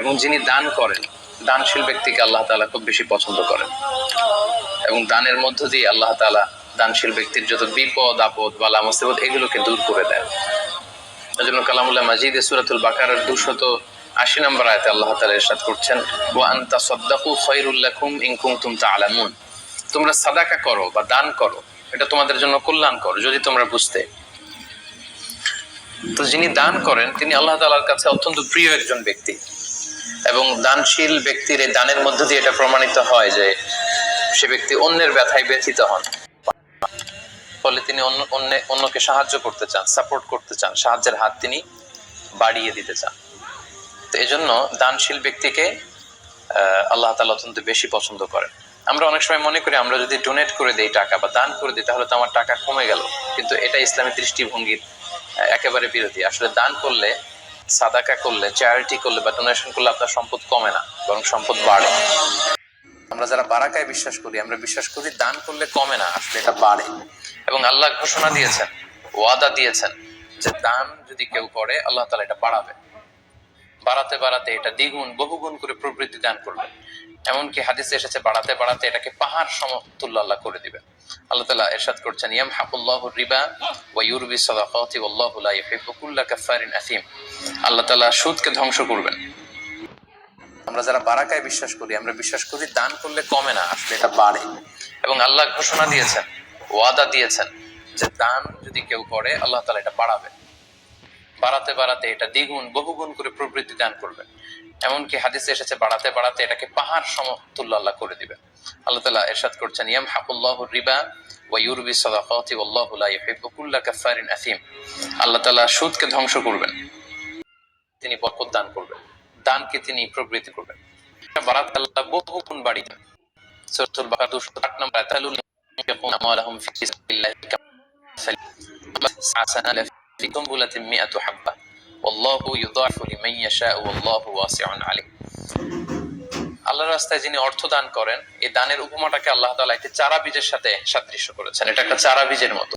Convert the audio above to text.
এবং যিনি দান করেন, দানশীল ব্যক্তিকে আল্লাহ তাআলা খুব বেশি পছন্দ করেন। এবং দানের মধ্য দিয়ে আল্লাহ তাআলা দানশীল ব্যক্তির যত বিপদ, আপদ, বালা, মুসিবত, এগুলোকে দূর করে দেন। এজন্য কালামুল্লাহ মাজিদ সুরাতুল বাকারার দুশত আশি নম্বর আয়তে আল্লাহ তাআলা ইরশাদ করছেন, ওয়া আনতা সাদ্দাকু খায়রুল লাকুম ইন কুনতুম তা'লামুন তোমরা সাদাকা করো বা দান করো, এটা তোমাদের জন্য কল্যাণকর, যদি তোমরা বুঝতে। তো যিনি দান করেন, তিনি আল্লাহ তাআলার কাছে অত্যন্ত প্রিয় একজন ব্যক্তি। এবং দানশীল ব্যক্তির এই দানের মধ্য দিয়ে এটা প্রমাণিত হয় যে সে ব্যক্তি অন্যের ব্যথায় ব্যথিত হন। ফলে তিনি অন্য, অন্য- অন্যকে সাহায্য করতে চান সাপোর্ট করতে চান, সাহায্যের হাত তিনি বাড়িয়ে দিতে চান। তো এই জন্য দানশীল ব্যক্তিকে আল্লাহ তাআলা অত্যন্ত বেশি পছন্দ করেন। আমরা অনেক সময় মনে করি, আমরা যদি ডোনেট করে দিই টাকা বা দান করে দিই, তাহলে তো আমার টাকা কমে গেল। কিন্তু এটা ইসলামী দৃষ্টিভঙ্গির, একেবারে বিরোধী। আসলে দান করলে সাদাকা করলে চ্যারিটি করলে বা ডোনেশন করলে আপনার সম্পদ কমে না, বরং সম্পদ বাড়ে। আমরা যারা বারাকায় বিশ্বাস করি, আমরা বিশ্বাস করি দান করলে কমে না, আসলে এটা বাড়ে। এবং আল্লাহ ঘোষণা দিয়েছেন, ওয়াদা দিয়েছেন যে দান যদি কেউ করে, আল্লাহ তালা এটা বাড়াবে। বাড়াতে বাড়াতে এটা দ্বিগুণ, বহুগুণ করে প্রবৃত্তি দান করবে। এমনকি হাদিসে এসেছে, বাড়াতে বাড়াতে এটাকে পাহাড় সমতুল্য করে দিবে আল্লাহ তালা এরশাদ করছেন ইয়াম হাকুল্লাহ রিবা ওয়া ইউরবি সাদাকাতি ওয়াল্লাহু লা ইউহিব্বু কাফারিন আথিম আল্লাহ তাআলা সুদকে ধ্বংস করবেন। আমরা যারা বারাকায় বিশ্বাস করি, আমরা বিশ্বাস করি দান করলে কমে না, আসলে এটা বাড়ে। এবং আল্লাহ ঘোষণা দিয়েছেন, ওয়াদা দিয়েছেন যে দান যদি কেউ করে, আল্লাহ তালা এটা বাড়াবে বাড়াতে বাড়াতে এটা দ্বিগুণ, বহুগুণ করে প্রবৃত্তি দান করবে। এমনকি হাদিসে এসেছে, বাড়াতে বাড়াতে এটাকে পাহাড় সমতুল্য আল্লাহ করে দিবে। আল্লাহ তালা এরশাদ করছেন ইয়াম হাকুল্লাহ রিবা কাফারিন আথিম। আল্লাহ তাআলা সুদকে ধ্বংস করবেন। তিনি বরকত দান করবেন। দানকে তিনি প্রবৃত্তি করবেন। বারাত আল্লাহ বহু গুণ বাড়িয়ে দেন। সূরাতুল বাকারা 208 নম্বর আয়াত ইয়াকুন আমালাহুম ফি قنبلة مئة حبة والله يضاعف لمن يشاء والله واسع عليم আল্লাহর রাস্তায় যিনি অর্থ দান করেন, এই দানের উপমাটাকে আল্লাহ তাআলা একটি চারা বীজের সাথে সাদৃশ্য করেছেন। এটা একটা চারা বীজের মতো।